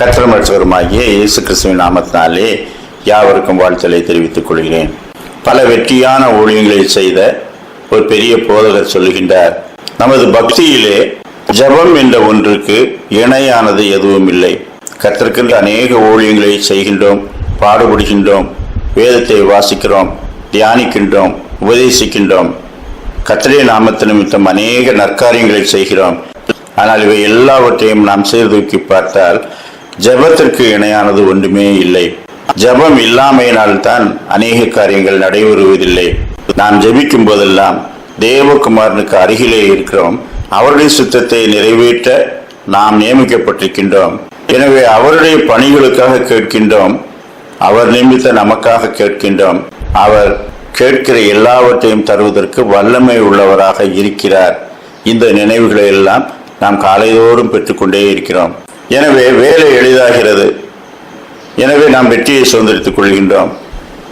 கத்திரமற்றவருமாகிய இயேசு கிறிஸ்துவின் நாமத்தினாலே யாவருக்கும் வாழ்த்தலை தெரிவித்துக் கொள்கிறேன். பல வெற்றியான ஊழியங்களை செய்த ஒரு பெரிய போதகர் சொல்லுகின்றார் நமது பக்தியிலே ஜெபம் என்ற ஒன்றுக்கு இணையானது எதுவும் இல்லை. கத்திற்கென்று அநேக ஊழியங்களை செய்கின்றோம் பாடுபடுகின்றோம் வேதத்தை வாசிக்கிறோம் தியானிக்கின்றோம் உபதேசிக்கின்றோம். கத்திரை நாமத்து நிமித்தம் அநேக நற்காரியங்களை செய்கிறோம். ஆனால் இவை எல்லாவற்றையும் நாம் சீர்தூக்கி பார்த்தால் ஜெபத்திற்கு இணையானது ஒன்றுமே இல்லை. ஜெபம் இல்லாமையினால்தான் அநேக காரியங்கள் நடைபெறுவதில்லை. நாம் ஜபிக்கும் போதெல்லாம் தேவகுமாரனுக்கு அருகிலே இருக்கிறோம். அவருடைய சுத்தத்தை நிறைவேற்ற நாம் நியமிக்கப்பட்டிருக்கின்றோம். எனவே அவருடைய பணிகளுக்காக கேட்கின்றோம். அவர் நிமித்த நமக்காக கேட்கின்றோம். அவர் கேட்கிற எல்லாவற்றையும் தருவதற்கு வல்லமை உள்ளவராக இருக்கிறார். இந்த நினைவுகளை எல்லாம் நாம் காலைதோறும் பெற்றுக்கொண்டே இருக்கிறோம். எனவே வேலை எளிதாகிறது. எனவே நாம் வெற்றியை சுதந்திரித்துக் கொள்கின்றோம்.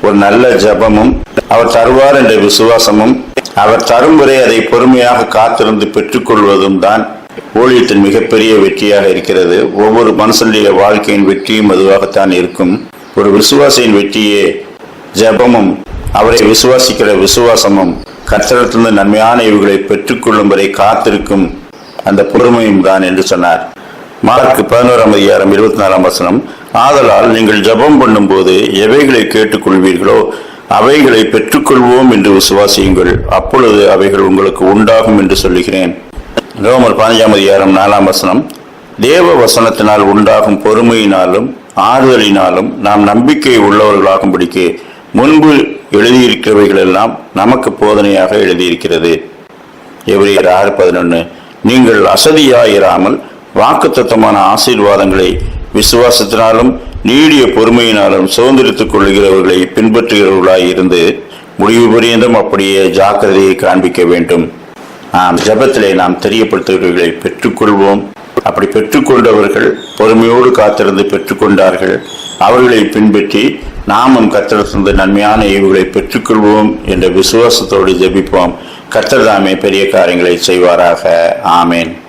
ஒரு நல்ல ஜபமும் அவர் தருவார் என்ற விசுவாசமும் அவர் தரும் வரை அதை பொறுமையாக காத்திருந்து பெற்றுக்கொள்வதும் தான் ஊழியத்தின் மிகப்பெரிய வெற்றியாக இருக்கிறது. ஒவ்வொரு மனுஷனுடைய வாழ்க்கையின் வெற்றியும் அதுவாகத்தான் இருக்கும். ஒரு விசுவாசியின் வெற்றியே ஜெபமும் அவரை விசுவாசிக்கிற விசுவாசமும் கத்திரத்திலிருந்து நன்மையான இவர்களை பெற்றுக்கொள்ளும் வரை காத்திருக்கும் அந்த பொறுமையும் தான் என்று சொன்னார். மார்க் பதினோராம் அதிகாரம் இருபத்தி நாலாம் வசனம் ஆதலால் நீங்கள் ஜெபம் பண்ணும்போது எவைகளை கேட்டுக்கொள்வீர்களோ அவைகளை பெற்றுக்கொள்வோம் என்று விசுவாசியுங்கள். அப்பொழுது அவைகள் உங்களுக்கு உண்டாகும் என்று சொல்லுகிறேன். ரோமர் பதினஞ்சாம் அதிகாரம் நாலாம் வசனம் தேவ வசனத்தினால் உண்டாகும் பொறுமையினாலும் ஆறுதலினாலும் நாம் நம்பிக்கை உள்ளவர்களாகும்படிக்கு முன்பு எழுதியிருக்கிறவைகள் எல்லாம் நமக்கு போதனையாக எழுதியிருக்கிறது. எவரியர் ஆறு பதினொன்று நீங்கள் அசதியாயிராமல் வாக்குத்தத்தமான ஆசீர்வாதங்களை விசுவாசத்தினாலும் நீடிய பொறுமையினாலும் சுதந்திரித்துக் கொள்ளுகிறவர்களை பின்பற்றுகிறவர்களாய் இருந்து முடிவு பரியந்தம் அப்படியே ஜாக்கிரதையை காண்பிக்க வேண்டும். நாம் ஜபத்திலே நாம் தெரியப்படுத்துகிறவர்களை பெற்றுக்கொள்வோம். அப்படி பெற்றுக்கொண்டவர்கள் பொறுமையோடு காத்திருந்து பெற்றுக்கொண்டார்கள். அவர்களை பின்பற்றி நாமும் கத்திரத்திலிருந்து நன்மையான ஈவுகளை பெற்றுக்கொள்வோம் என்ற விசுவாசத்தோடு ஜெபிப்போம். கர்த்தர் தாமே பெரிய காரியங்களை செய்வாராக. ஆமேன்.